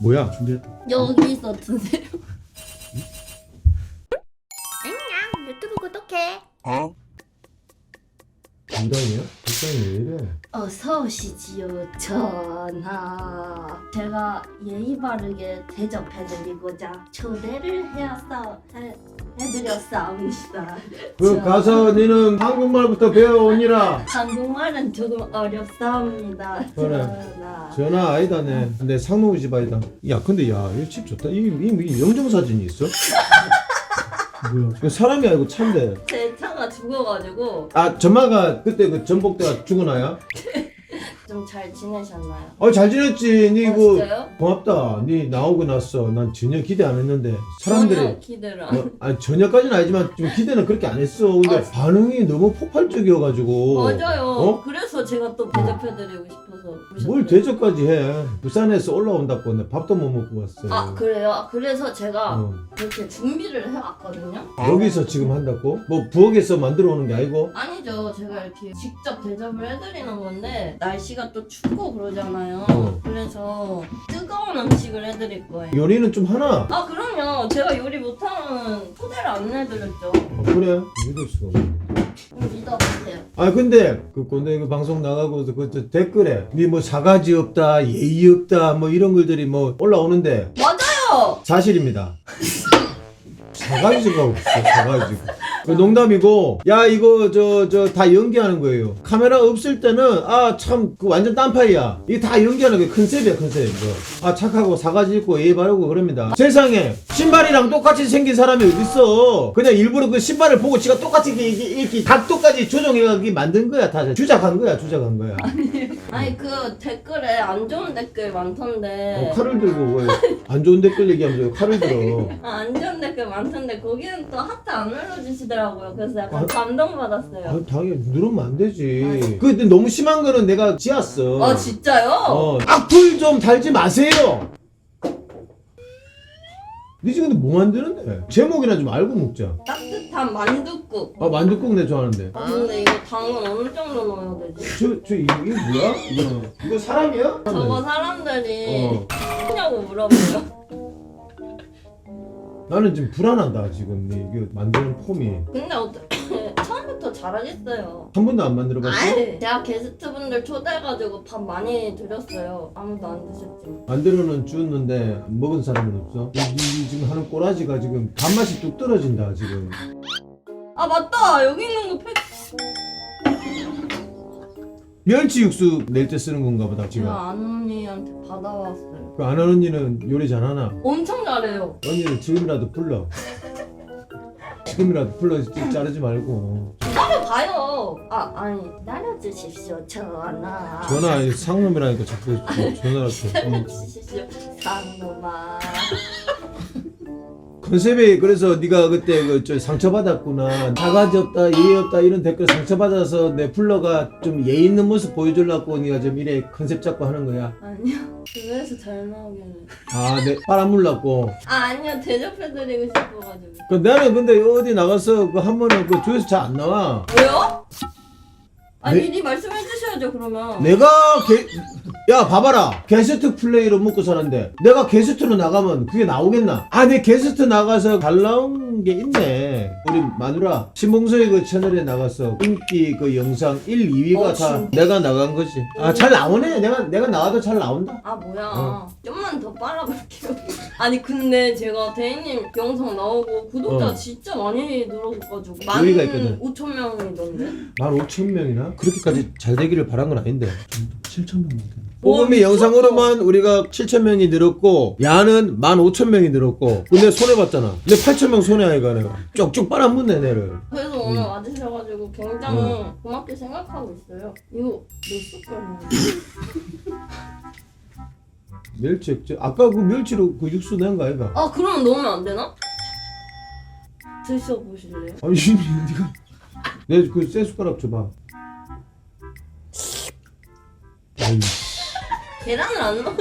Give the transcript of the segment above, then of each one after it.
뭐야 준비했다 여기서 드세요. 안녕 유튜브 구독해. 이랑이야? 복장이 왜 이래 어서 오시지요 전하. 제가 예의 바르게 대접해드리고자 초대를 해서 해, 해드렸사옵니다. 그 자, 가서 니는 한국말부터 배워 오니라 한국말은 조금 어렵사옵니다. 그래. 전하. 전화 아니다 네 근데 상놈의 집 아니다 야 근데 야이 집 좋다 이, 이, 이 영정 사진이 있어? 뭐야 이거 사람이 아니고 차인데 제 차가 죽어가지고 아 전마가 그때 그 전복대가 죽어나야? 좀 잘 지내셨나요? 어잘 지냈지 니 아, 이거 진짜요? 고맙다 니 나오고 났어 난 전혀 기대 안 했는데 사람들이 기대를 안. 어, 아니 전혀까지는 아니지만 좀 기대는 그렇게 안 했어 근데 아, 반응이 너무 폭발적이어가지고 맞아요. 어? 그래서 제가 또 대접해드리고 싶어서 오셨어요. 뭘 대접까지 해 부산에서 올라온다고 내 밥도 못 먹고 왔어요 아 그래요? 아, 그래서 제가 어. 이렇게 준비를 해왔거든요. 여기서 지금 한다고? 뭐 부엌에서 만들어 오는 게 아니고? 아니죠. 제가 이렇게 직접 대접을 해드리는 건데 날씨가 또 춥고 그러잖아요. 어. 그래서 뜨거운 음식을 해드릴 거예요. 요리는 좀 하나? 아 그럼요. 제가 요리 못하면 초대를 안 해드렸죠. 어, 그래? 믿을 수가 없네 그럼 믿어보세요. 아 근데 그 꼰대 그 방송 나가고서 그저 댓글에 니 뭐 사가지 없다 예의 없다 뭐 이런 글들이 뭐 올라오는데 맞아요. 사실입니다. 사가지가 없어, 사가지가. 그 농담이고, 야, 이거, 저, 저, 다 연기하는 거예요. 카메라 없을 때는, 아, 참, 그 완전 딴파이야. 이게 다 연기하는 게 컨셉이야, 컨셉. 이거. 아, 착하고, 사가지 있고, 예의 바르고, 그럽니다. 세상에, 신발이랑 똑같이 생긴 사람이 어딨어. 그냥 일부러 그 신발을 보고 지가 똑같이 이렇게, 이렇게, 이렇게 각도까지 조정해가지고 만든 거야, 다. 주작한 거야, 주작한 거야. 아니 그 댓글에 안 좋은 댓글 많던데. 어, 칼을 들고, 왜, 안 좋은 댓글 얘기하면서 왜 칼을 들어. 아, 안 좋은 댓글 많던데 거기는 또 하트 안 눌러주시 더라고요. 그래서 약간 아. 감동받았어요. 아, 당연히 누르면 안 되지. 그 근데 너무 심한 거는 내가 지었어. 아 진짜요? 어, 악플 좀 달지 마세요. 니 지금 근데 뭐 만드는데? 제목이나 좀 알고 먹자. 따뜻한 만둣국. 아 만두국 내 좋아하는데. 아 근데 이거 당은 어느 정도 넣어야 되지? 저, 저 이거, 이거 뭐야? 이거 이거 사람이야? 저거 사람들이 어. 뭐냐고 물어봐요. 나는 지금 불안하다 지금 니 이거 만드는 폼이 근데 어떻게 처음부터 잘하겠어요. 한 번도 안 만들어 봤어? 아이, 제가 게스트분들 초대해가지고 밥 많이 드렸어요. 아무도 안 드셨지만. 만들어는 주었는데 먹은 사람은 없어? 이, 이, 이 지금 하는 꼬라지가 지금 단맛이 뚝 떨어진다 지금. 아 맞다 여기 있는 거 팩. 멸치 육수 낼 때 쓰는 건가 보다 지금. 제가 아는 언니한테 받아왔어요. 그 아는 언니는 요리 잘하나? 엄청 잘해요. 언니를 지금이라도 불러. 지금이라도 불러 자르지 말고. 기다려봐요. 아 아니 기다려주십시오 전하. 전화 아니, 상놈이라니까 자꾸 전화를. 응. 기다려주십시오 상놈아. 컨셉이 그래서 네가 그때 그저 상처받았구나 사가지 없다 예의 없다 이런 댓글 상처받아서 내 불러가 좀 예의 있는 모습 보여주려고 네가 좀 이래 컨셉 잡고 하는 거야 아니요. 그래서 잘 나오길래. 아내 바람 물랐고 아 아니요 대접해드리고 싶어가지고. 그 나는 근데 어디 나가서 그 한 번은 그 조회수 잘안 나와 왜요? 아 네? 미리 말씀해 주셔야죠 그러면. 내가 게... 야 봐봐라. 게스트 플레이로 먹고 사는데. 내가 게스트로 나가면 그게 나오겠나? 아내 게스트 나가서 잘 나온 게 있네. 우리 마누라. 신봉서의 그 채널에 나가서 인기 그 영상 1, 2위가 어, 다 진짜? 내가 나간 거지. 아 잘 나오네. 내가 내가 나와도 잘 나온다. 아 뭐야. 어. 좀만 더 빨아볼게요. 아니 근데 제가 대인님 영상 나오고 구독자 어. 진짜 많이 늘어가지고 여기가 있거든. 5천 명이던데? 15,000명이나? 그렇게까지 잘 되기를 바란 건 아닌데. 7,000명 되네 미쳤어. 영상으로만 우리가 7,000명이 늘었고 야는 15,000명이 늘었고 근데 손해봤잖아 근데 8,000명 손해하니까 내가 쪽쪽 빨아묻네 내를 그래서 음. 오늘 와주셔가지고 굉장히 고맙게 생각하고 있어요 이거 몇 숟갈이야 멸치 액젓 아까 그 멸치로 그 육수 낸 거 아이가? 아 그러면 넣으면 안 되나? 드셔보실래요? 아니 니가 내그쇠 숟가락 줘봐 아이, 계란을 안 넣어.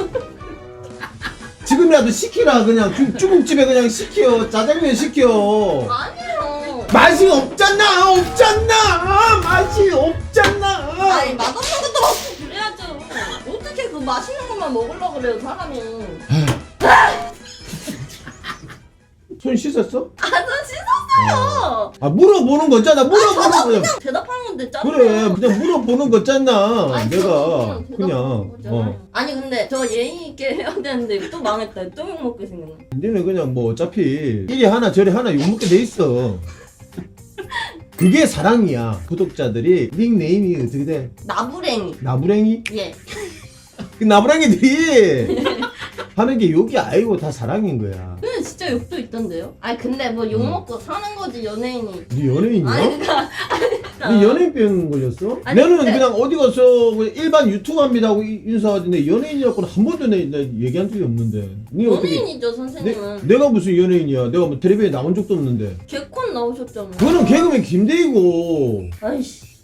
지금이라도 시키라. 그냥 주, 중국집에 그냥 시켜. 짜장면 시켜. 아니에요. 맛이 없잖아. 없잖아. 맛이 없잖아. 아니 맛없는 것도 먹고 그래야죠. 어떻게 그 맛있는 것만 먹으려고 그래요 사람이. 손 씻었어? 아저 씻었어요. 아 물어보는 거잖아 물어보는 거야 그냥 대답 건데 짠. 그래 그냥 물어보는 거잖아 아니, 내가 저는 그냥 대답하는 거잖아요. 어 아니 근데 저 예의 있게 해야 되는데 또 망했다. 또 욕먹게 생겼네. 니는 그냥 뭐 어차피 이리 하나 저리 하나 욕먹게 돼 있어 그게 사랑이야 구독자들이 닉네임이 어떻게 돼? 나부랭이. 나부랭이? 예. 그 나부랭이들이 하는 게 욕이 아니고 다 사랑인 거야 욕도 있던데요? 아니 근데 뭐 욕 먹고 사는 거지 연예인이. 니 연예인이야? 아니 그니까. 니 연예인 병 걸렸어? 아니, 나는 근데- 그냥 어디 가서 그냥 일반 유튜브 합니다 하고 이- 인사하던데 연예인이라고는 한 번도 내, 내 얘기한 적이 없는데 니 어떻게 연예인이죠 내, 선생님은. 내가 무슨 연예인이야 내가 뭐 텔레비에 나온 적도 없는데 개콘 나오셨잖아요. 그거는 개그맨 김대희고 아이씨.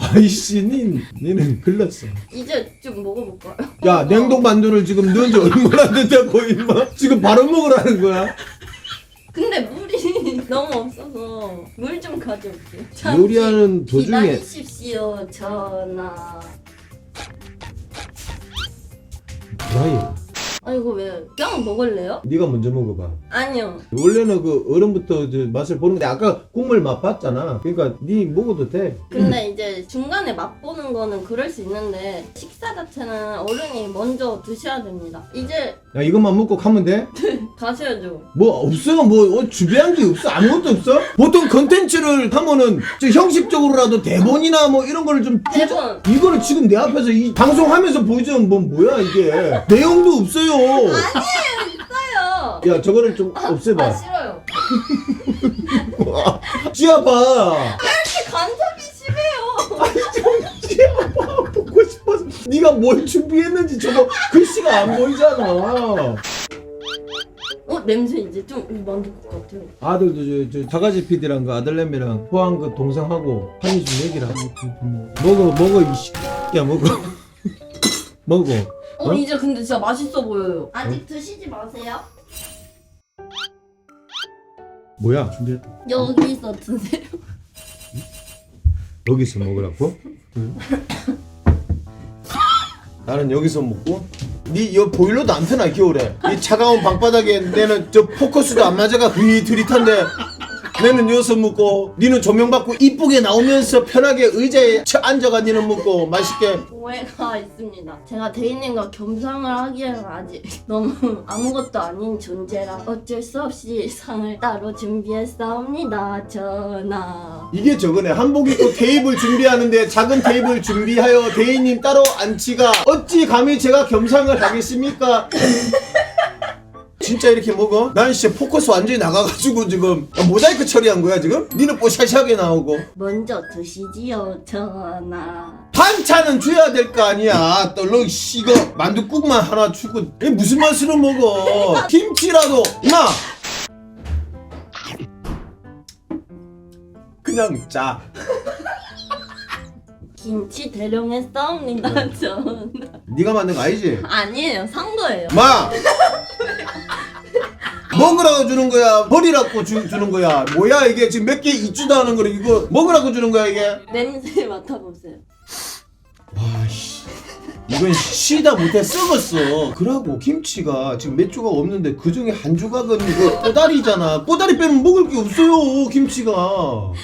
아이씨 니, 니는 글렀어 이제 좀 먹어볼까요? 야 냉동 만두를 지금 넣은 지 얼마나 됐다고 임마 지금 바로 먹으라는 거야 근데 물이 너무 없어서 물 좀 가져올게요. 잠시 요리하는 도중에 기다리십시오 전하. 나이 아 이거 왜 그냥 먹을래요? 네가 먼저 먹어봐 아니요. 원래는 그 어른부터 이제 맛을 보는 데 아까 국물 맛 봤잖아 그러니까 네 먹어도 돼 근데 이제 중간에 맛보는 거는 그럴 수 있는데 식사 자체는 어른이 먼저 드셔야 됩니다. 이제 야 이것만 먹고 가면 돼? 가셔야죠. 뭐 없어 뭐 어, 준비한 게 없어 아무것도 없어? 보통 컨텐츠를 하면은 저 형식적으로라도 대본이나 뭐 이런 거를 좀 주자- 대본. 이거를 지금 내 앞에서 이 방송하면서 보여주면 뭐 뭐야 이게 내용도 없어요 있어요. 야 저거를 좀 없애봐 아 싫어요. 찌아봐 이렇게 간섭이 심해요. 싶어서 네가 뭘 준비했는지 저거 글씨가 안 보이잖아 어 냄새 이제 좀 만들 것 같아요. 아들도 저, 저 자가지 PD랑 그 아들내미랑 포항 그 동생하고 한입 좀 얘기를 하고 먹어 먹어 이 새끼야 먹어 먹어 어, 어? 이제 근데 진짜 맛있어 보여요. 아직 드시지 마세요. 뭐야 준비했다 여기서 드세요. 여기서 먹으라고? 나는 여기서 먹고 니여 보일러도 안 트나 겨울에. 이 차가운 방바닥에 내는 저 포커스도 안 맞아가. 그 드릿한데 내는 여기서 먹고 니는 조명 받고 이쁘게 나오면서 편하게 의자에 쳐 앉아가 니는 먹고 맛있게 오해가 있습니다. 제가 대인님과 겸상을 하기에는 아직 너무 아무것도 아닌 존재라 어쩔 수 없이 상을 따로 준비했사옵니다. 전하. 이게 저거네 한복 입고 테이블 준비하는데 작은 테이블 준비하여 대인님 따로 앉히가 어찌 감히 제가 겸상을 하겠습니까? 진짜 이렇게 먹어? 난 진짜 포커스 완전히 나가가지고 지금 모자이크 처리한 거야 지금? 니는 뽀샤시하게 나오고 먼저 드시지요, 전하. 반찬은 줘야 될 거 아니야 떨렁 이거 만두국만 하나 주고 이게 무슨 맛으로 먹어 김치라도 이마 그냥 짜 김치 대령했사옵니다, 전하. 네가 만든 거 아니지? 아니에요, 산 거예요. 마! 먹으라고 주는 거야? 버리라고 주, 주는 거야? 뭐야 이게 지금 몇 개 있지도 않은 거를 이거 먹으라고 주는 거야 이게? 냄새 맡아보세요. 와씨 이건 쉬다 못해 썩었어 그러고 김치가 지금 몇 조각 없는데 그 중에 한 조각은 이거 꼬다리잖아 꼬다리 빼면 먹을 게 없어요 김치가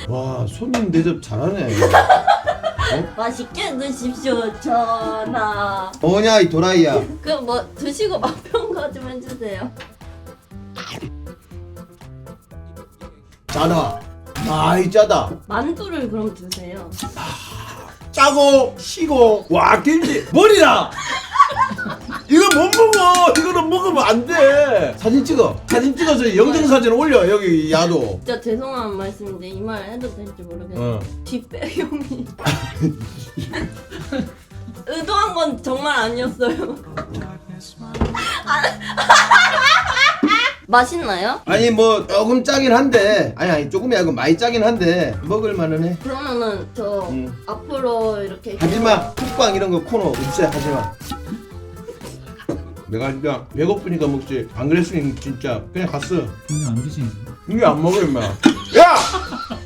와 손님 대접 잘하네 맛있게 드십시오, 전하. 뭐냐 이 도라이야 그뭐 드시고 맛평가 좀 해주세요. 짜다 아이 짜다 만두를 그럼 드세요. 짜고 시고 와 김치 머리라 이거 못 먹어 이거는 먹으면 안돼 사진 찍어 사진 찍어서 영정 사진 올려 여기 야도 진짜 죄송한 말씀인데 이 말 해도 될지 모르겠어요. 어. 뒷배경이 의도한 건 정말 아니었어요. 아. 맛있나요? 아니 뭐 조금 짜긴 한데 아니 아니 조금이 아니고 많이 짜긴 한데 먹을만은 해 그러면은 저 응. 앞으로 이렇게 하지마 쿡방 이런 거 코너 없애 하지마 내가 진짜 배고프니까 먹지 안 그랬으면 진짜 그냥 갔어 그냥 안 드시는 이게 안 먹어 임마 야!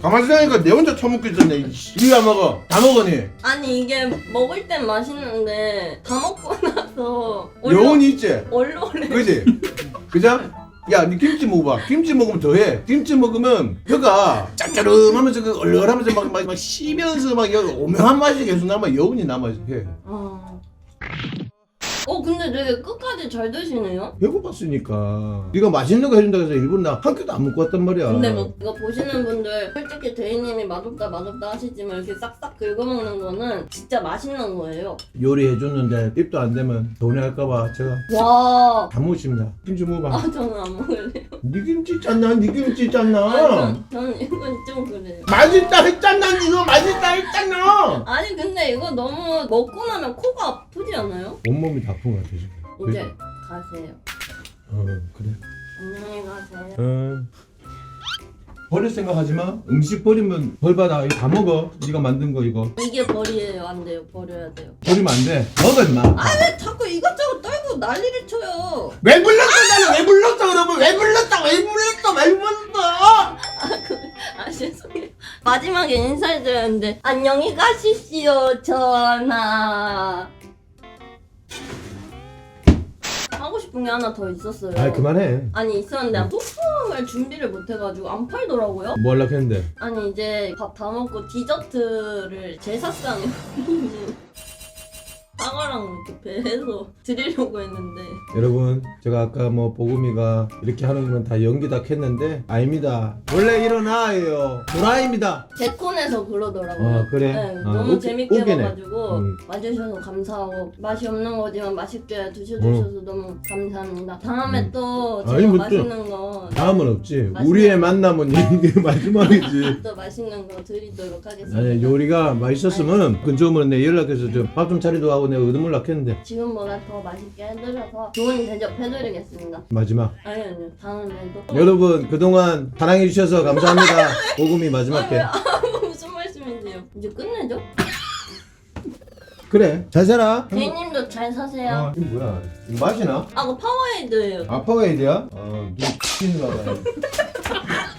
가만히 생각하니까 내 혼자 처먹고 있었네 이게 안 먹어 다 먹으니 아니 이게 먹을 땐 맛있는데 다 먹고 나서. 여운이 있지? 얼얼해. 그지? 그죠? 야, 니 김치 먹어봐. 김치 먹으면 더해. 김치 먹으면 혀가 짭짜름하면서 그 얼얼하면서 막, 막, 막 쉬면서 막 여기 오묘한 맛이 계속 남아 여운이 남아 해. 아. 어 근데 되게 끝까지 잘 드시네요. 배고팠으니까 네가 맛있는 거 해준다고 해서 일부러 나한 끼도 안 먹고 왔단 말이야 근데 뭐 이거 보시는 분들 솔직히 대인님이 맛없다 맛없다 하시지만 이렇게 싹싹 긁어먹는 거는 진짜 맛있는 거예요. 요리해줬는데 입도 안 되면 돈할까봐 제가 와. 다 먹습니다 김치 먹어봐 아 저는 안 먹을래요. 네 김치 짰나? 네 김치 아, 짰나? 저는, 저는 이건 좀 그래요. 맛있다 했잖아 이거 맛있다 했잖아 아니 근데 이거 너무 먹고 나면 코가 아프지 않아요? 온몸이 다 아픈 것 같아 지금 이제 가세요. 어 그래 안녕히 가세요. 어. 버릴 생각하지 마 음식 버리면 벌 받아 이거 다 먹어 네가 만든 거 이거 이게 벌이에요. 안 돼요. 버려야 돼요. 버리면 안돼 먹어 임마 왜 자꾸 이것저것 떨고 난리를 쳐요. 왜 불렀어 나는 왜 불렀어 그러면 왜 불렀다 왜 불렀어 왜 불렀어 아 죄송해요. 마지막에 인사해드렸는데 안녕히 가시시오 전하. 게 하나 더 있었어요. 아 그만해 아니 있었는데 소품을 준비를 못 해가지고 안 팔더라고요. 뭐 하려고 했는데 아니 이제 밥 다 먹고 디저트를 제사상에 사과랑 이렇게 배해서 드리려고 했는데 여러분 제가 아까 뭐 보금이가 이렇게 하는 건 다 연기다 했는데 아닙니다 원래 일어나요 도라입니다 데콘에서 그러더라고요. 아, 그래? 네, 아, 너무 웃기- 재밌게 웃기네. 봐가지고 음. 와주셔서 감사하고 맛이 없는 거지만 맛있게 드셔주셔서 너무 감사합니다. 다음에 음. 또 아니, 제가 뭐 또- 맛있는 거. 다음은 없지. 맛있는- 우리의 만남은 이게 마지막이지. 또 맛있는 거 드리도록 하겠습니다. 아니 요리가 맛있었으면 근처면 내 연락해서 저밥좀 차리도 하고 내가 얻어물락 했는데. 지금보다 더 맛있게 해드려서 좋은 대접 해드리겠습니다. 마지막. 아니 아니요 다음에도 여러분 그동안 사랑해 주셔서 감사합니다. 보금이 마지막 아, 게 무슨 말씀인데요? 이제 끝내죠? 그래 잘 살아 대인님도 잘 사세요. 아, 이거 뭐야 이거 맛이나? 아, 그 파워에이드예요. 아빠가 이디야? 아, 눈 치는 거 봐요